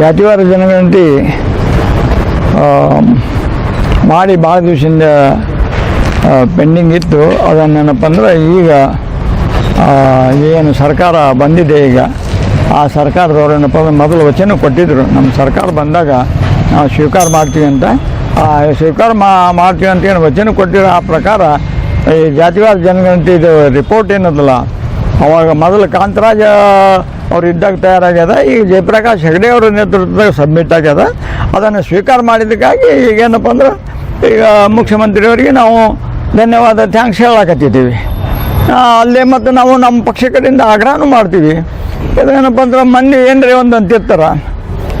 ಜಾತಿವಾರ ಜನಗಣತಿ ಮಾಡಿ ಭಾಳ ದಿವಸದಿಂದ ಪೆಂಡಿಂಗ್ ಇತ್ತು. ಅದನ್ನೇನಪ್ಪ ಅಂದ್ರೆ ಈಗ ಏನು ಸರ್ಕಾರ ಬಂದಿದೆ ಈಗ. ಆ ಸರ್ಕಾರದವ್ರು ಏನಪ್ಪ ಅಂದ್ರೆ ಮೊದಲು ವಚನ ಕೊಟ್ಟಿದ್ದರು ನಮ್ಮ ಸರ್ಕಾರ ಬಂದಾಗ ನಾವು ಸ್ವೀಕಾರ ಮಾಡ್ತೀವಿ ಅಂತ. ಸ್ವೀಕಾರ ಮಾ, ಮಾಡ್ತೀವಿ ಅಂತ ಏನು ವಚನ ಕೊಟ್ಟಿರೋ ಆ ಪ್ರಕಾರ ಈ ಜಾತಿವಾರ ಜನಗಣತಿ ಇದು ರಿಪೋರ್ಟ್ ಏನದಲ್ಲ, ಅವಾಗ ಮೊದಲು ಕಾಂತರಾಜ ಅವ್ರು ಇದ್ದಾಗ ತಯಾರಾಗ್ಯದ. ಈಗ ಜಯಪ್ರಕಾಶ್ ಹೆಗಡೆ ಅವರ ನೇತೃತ್ವದಾಗ ಸಬ್ಮಿಟ್ ಆಗ್ಯದ. ಅದನ್ನು ಸ್ವೀಕಾರ ಮಾಡಿದ್ದಕ್ಕಾಗಿ ಈಗೇನಪ್ಪ ಅಂದ್ರೆ, ಈಗ ಮುಖ್ಯಮಂತ್ರಿಯವರಿಗೆ ನಾವು ಧನ್ಯವಾದ ಥ್ಯಾಂಕ್ಸ್ ಹೇಳಕತ್ತಿದ್ದೀವಿ. ಅಲ್ಲೇ ಮತ್ತು ನಾವು ನಮ್ಮ ಪಕ್ಷ ಕಡೆಯಿಂದ ಆಗ್ರಹನೂ ಮಾಡ್ತೀವಿ. ಇದೇನಪ್ಪ ಅಂದ್ರೆ ಮಂದಿ ಏನ್ರಿ ಒಂದು ಅಂತಿರ್ತಾರ?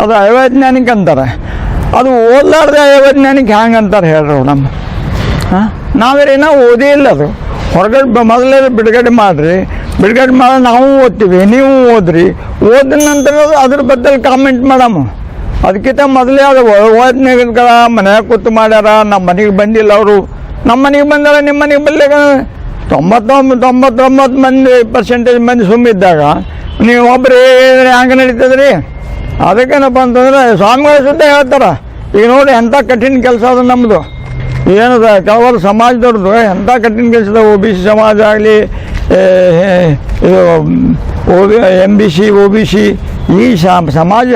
ಅದು ಅವೈಜ್ಞಾನಿಕ ಅಂತಾರೆ. ಅದು ಓದ್ಲಾರ್ದೆ ಅವೈಜ್ಞಾನಿಕ ಹ್ಯಾಂಗೆ ಅಂತಾರೆ ಹೇಳ್ರಿ ನಮ್ಮ ಹಾಂ ನಾವೇನೋ ಓದೇ ಇಲ್ಲ ಅದು. ಹೊರಗಡೆ ಮೊದಲೇ ಬಿಡುಗಡೆ ಮಾಡಿರಿ. ಬಿಡುಗಡೆ ಮಾಡಿ, ನಾವು ಓದ್ತೀವಿ, ನೀವು ಓದ್ರಿ. ಓದಿದ ನಂತರ ಅದ್ರ ಬದ್ದಲ್ಲಿ ಕಾಮೆಂಟ್ ಮಾಡಮ್ಮ ಅದಕ್ಕಿಂತ ಮೊದಲೇ ಅದು ಓದ್ನಾಗ ಮನೆಯಾಗ ಕೂತು ಮಾಡ್ಯಾರ ನಮ್ಮ ಮನೆಗೆ ಬಂದಿಲ್ಲ ಅವರು. ನಮ್ಮ ಮನೆಗೆ ಬಂದಾರ ನಿಮ್ಮ ಮನೆಗೆ ಬರ್ಲಿಕ್ಕ ತೊಂಬತ್ತೊಂಬತ್ತು ತೊಂಬತ್ತೊಂಬತ್ತು ಮಂದಿ ಪರ್ಸೆಂಟೇಜ್ ಮಂದಿ ಸುಮ್ಮಿದ್ದಾಗ ನೀವು ಒಬ್ಬರೇ ಹಂಗೆ ನಡೀತದ್ರಿ? ಅದಕ್ಕೇನಪ್ಪ ಅಂತಂದ್ರೆ ಸ್ವಾಮಿಗಳ ಸುದ್ದ ಹೇಳ್ತಾರೆ. ಈಗ ನೋಡಿ ಎಂಥ ಕಠಿಣ ಕೆಲಸ ಅದು ನಮ್ಮದು ಏನದ, ಕೆಲವರು ಸಮಾಜದವ್ರದ್ದು ಎಂಥ ಕಠಿಣ ಕೆಲಸದ, ಒ ಬಿ ಸಿ ಸಮಾಜ ಆಗಲಿ M B C O B C ಈ ಸಮಾಜ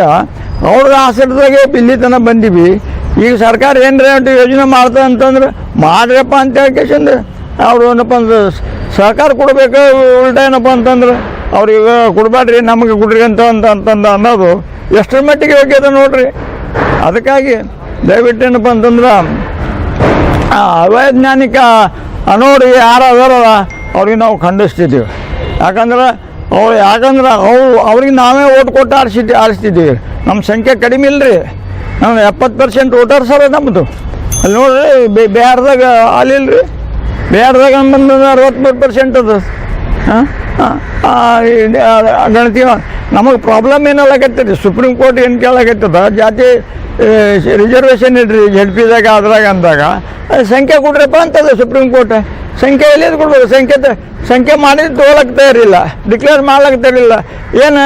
ಅವ್ರ ಆಸರದಾಗೆ ಇಲ್ಲಿ ತನಕ ಬಂದೀವಿ. ಈಗ ಸರ್ಕಾರ ಏನ್ರ ಯೋಜನೆ ಮಾಡ್ತಾ ಅಂತಂದ್ರೆ ಮಾಡ್ರಪ್ಪ ಅಂತ ಹೇಳ್ಕೇಶಂದ್ರೆ ಅವ್ರು ಏನಪ್ಪ ಅಂದ್ರೆ ಸಹಕಾರ ಕೊಡಬೇಕು, ಉಲ್ಟ ಏನಪ್ಪ ಅಂತಂದ್ರೆ ಅವ್ರಿಗೆ ಕೊಡಬೇಡ್ರಿ ನಮಗೆ ಕೊಡ್ರಿ ಅಂತ ಅಂತ ಅಂತಂದು ಅನ್ನೋದು ಎಷ್ಟರ ಮಟ್ಟಿಗೆ ಯೋಗ್ಯತೆ ನೋಡ್ರಿ. ಅದಕ್ಕಾಗಿ ದಯವಿಟ್ಟು ಏನಪ್ಪ ಅಂತಂದ್ರೆ ಅವೈಜ್ಞಾನಿಕ ನೋಡಿ ಯಾರು ಅವ್ರಿಗೆ ನಾವು ಖಂಡಿಸ್ತಿದ್ದೀವಿ. ಯಾಕಂದ್ರೆ ಅವ್ರು ಯಾಕಂದ್ರೆ ಅವು ಅವ್ರಿಗೆ ನಾವೇ ಓಟ್ ಕೊಟ್ಟು ಆರಿಸಿದ್ವಿ ಆರಿಸ್ತಿದ್ದೀವಿ. ನಮ್ಮ ಸಂಖ್ಯೆ ಕಡಿಮೆ ಇಲ್ಲರಿ ನಾವು ಎಪ್ಪತ್ತು ಪರ್ಸೆಂಟ್ ವೋಟರ್ಸ್ ಅದ ನಮ್ಮದು ಅಲ್ಲಿ ನೋಡ್ರಿ, ಬಿ- ಬಿಹಾರದಾಗ ಅಲ್ಲಿಲ್ರಿ ಬಿಹಾರದಾಗ ಬಂದ ಅರವತ್ತ್ಮೂರು ಪರ್ಸೆಂಟ್ ಅದು. ಹಾಂ? ಗಣತಿ ನಮಗೆ ಪ್ರಾಬ್ಲಮ್ ಏನಲ್ಲಾಗತ್ತದ ಸುಪ್ರೀಂ ಕೋರ್ಟ್ ಏನು ಕೇಳಾಗತ್ತದ ಜಾತಿ ರಿಸರ್ವೇಷನ್ ಇಡ್ರಿ ಜಡ್ ಪಿದಾಗ ಅದ್ರಾಗ ಅಂದಾಗ. ಸಂಖ್ಯೆ ಕೊಡ್ರಪ್ಪ ಅಂತದ ಸುಪ್ರೀಂ ಕೋರ್ಟ್ ಸಂಖ್ಯೆ ಎಲ್ಲಿದ್ದು ಕೊಡ್ಬೋದು? ಸಂಖ್ಯೆ ಸಂಖ್ಯೆ ಮಾಡಿದ್ದು ತೊಗೊಳಕ್ಕೆ ಇರಲಿಲ್ಲ ಡಿಕ್ಲೇರ್ ಮಾಡ್ಲಿಕ್ಕೆ ಇರಲಿಲ್ಲ ಏನು,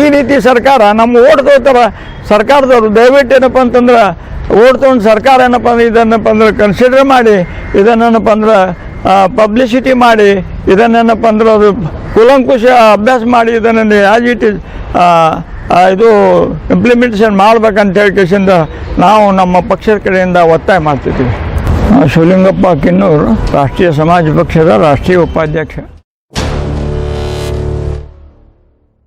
ಈ ರೀತಿ ಸರ್ಕಾರ ನಮ್ಮ ಓಟ್ ತಗೋತಾರ ಸರ್ಕಾರದವರು, ದಯವಿಟ್ಟು ಏನಪ್ಪ ಅಂತಂದ್ರೆ, ಓಟ್ ತೊಗೊಂಡು ಸರ್ಕಾರ ಏನಪ್ಪ ಅಂದ್ರೆ, ಇದನ್ನಪ್ಪ ಅಂದ್ರೆ ಕನ್ಸಿಡರ್ ಮಾಡಿ. ಇದನ್ನೇನಪ್ಪ ಅಂದ್ರೆ ಪಬ್ಲಿಸಿಟಿ ಮಾಡಿ ಇದನ್ನೇನಪ್ಪ ಅಂದ್ರೆ ಅದು ಕುಲಂಕುಶ ಅಭ್ಯಾಸ ಮಾಡಿ ಇದನ್ನು ಆ್ಯಸ್ ಇಟ್ ಇಸ್ ಇದು ಇಂಪ್ಲಿಮೆಂಟೇಷನ್ ಮಾಡ್ಬೇಕಂತ ಹೇಳ್ಕೇಸಿಂದ ನಾವು ನಮ್ಮ ಪಕ್ಷದ ಕಡೆಯಿಂದ ಒತ್ತಾಯ ಮಾಡ್ತಿದ್ದೀವಿ. ಶಿವಲಿಂಗಪ್ಪ ಕಿನ್ನೂರು ರಾಷ್ಟ್ರೀಯ ಸಮಾಜ ಪಕ್ಷದ ರಾಷ್ಟ್ರೀಯ ಉಪಾಧ್ಯಕ್ಷ.